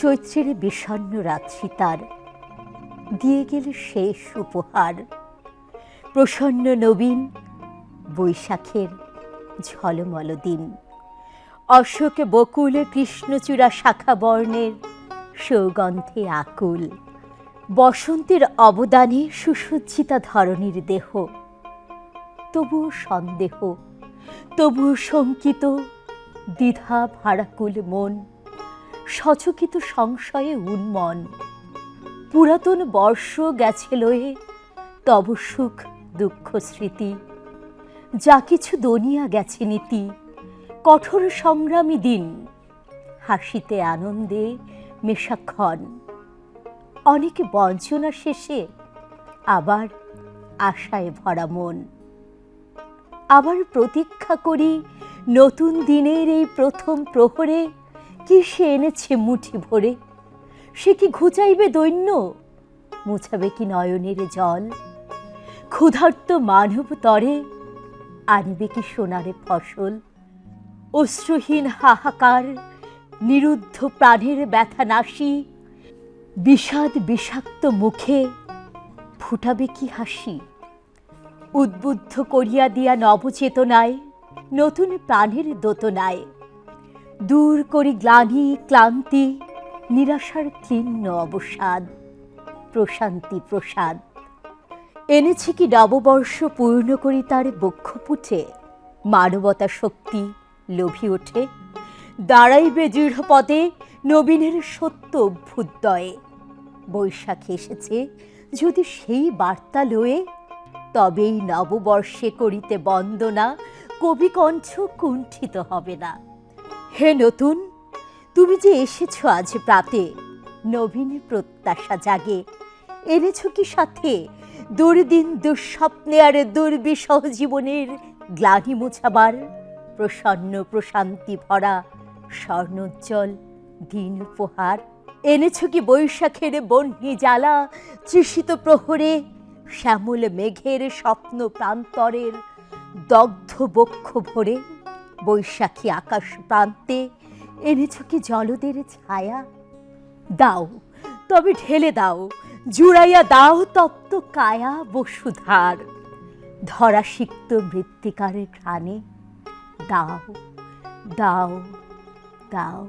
চৈত্রের বিষণ্ণ রাত্রি তার। দিয়ে গেলে শেষ উপহার। প্রসন্ন নবীন, বৈশাখের ঝলমল দিন। অশোক বকুল, কৃষ্ণচূড়া শাখা বর্ণের সৌগন্ধে আকুল। বসন্তের অবদানে সুসজ্জিতা ধরনীর দেহ। তবুও সন্দেহ, তবুও শঙ্কিত, দ্বিধা ভাড়াকুল মন। সচকিত সংশয়ে উন্মন। পুরাতন বর্ষ গেছে লয়ে, তব সুখ দুঃখ স্মৃতি। যা কিছু দনিয়া গেছে নীতি, কঠোর সংগ্রামী দিন, হাসিতে আনন্দে মেশাক্ষণ। অনেক বঞ্চনা শেষে আবার আশায় ভরা মন। আবার প্রতীক্ষা করি নতুন দিনের এই প্রথম প্রহরে কি সে এনেছে মুঠি ভরে? সে কি ঘুচাইবে দৈন্য? মুছাবে কি নয়নের জল? ক্ষুধার্ত মানব তরে আনবে কি সোনারে ফসল? অশ্রুহীন হাহাকার, নিরুদ্ধ প্রাণের ব্যথা নাশি, বিষাদ বিষাক্ত মুখে ফুটাবে কি হাসি? উদ্বুদ্ধ করিয়া দিয়া নবচেতনায়, নতুন প্রাণের দোতনায় দূর করি গ্লানি ক্লান্তি, নিরাশার ক্লিন্ন অবসাদ, প্রশান্তি প্রসাদ। এনেছি কি নববর্ষ পূর্ণ করি তার বক্ষপুটে মানবতা শক্তি লোভি ওঠে, দাঁড়াইবে দৃঢ়পদে নবীনের সত্য অভ্যুদয়ে। বৈশাখ এসেছে, যদি সেই বার্তা লয়ে, তবেই নববর্ষে করিতে বন্দনা কবিকণ্ঠ কুণ্ঠিত হবে না। হে নতুন, তুমি যে এসেছ আজ প্রাতে নবীন প্রত্যাশা জাগে। এনেছ কি সাথে? দুর্দিন দুঃস্বপ্নে আর দুর্বিষহ জীবনের গ্লানি মোছাবার, প্রসন্ন প্রশান্তি ভরা স্বর্ণোজ্জ্বল দিন উপহার। এনেছ কি বৈশাখের বন্যি জ্বালা তৃষিত প্রহরে, শ্যামল মেঘের স্বপ্ন প্রান্তরের দগ্ধ বক্ষ ভরে? বৈশাখী আকাশ প্রান্তে। এনেছ কি জলদের ছায়া? দাও, তবে ঢেলে দাও, জুড়াইয়া দাও তপ্ত কায়া বসুধার। ধরা সিক্ত মৃত্তিকার ঘ্রাণে। দাও দাও দাও।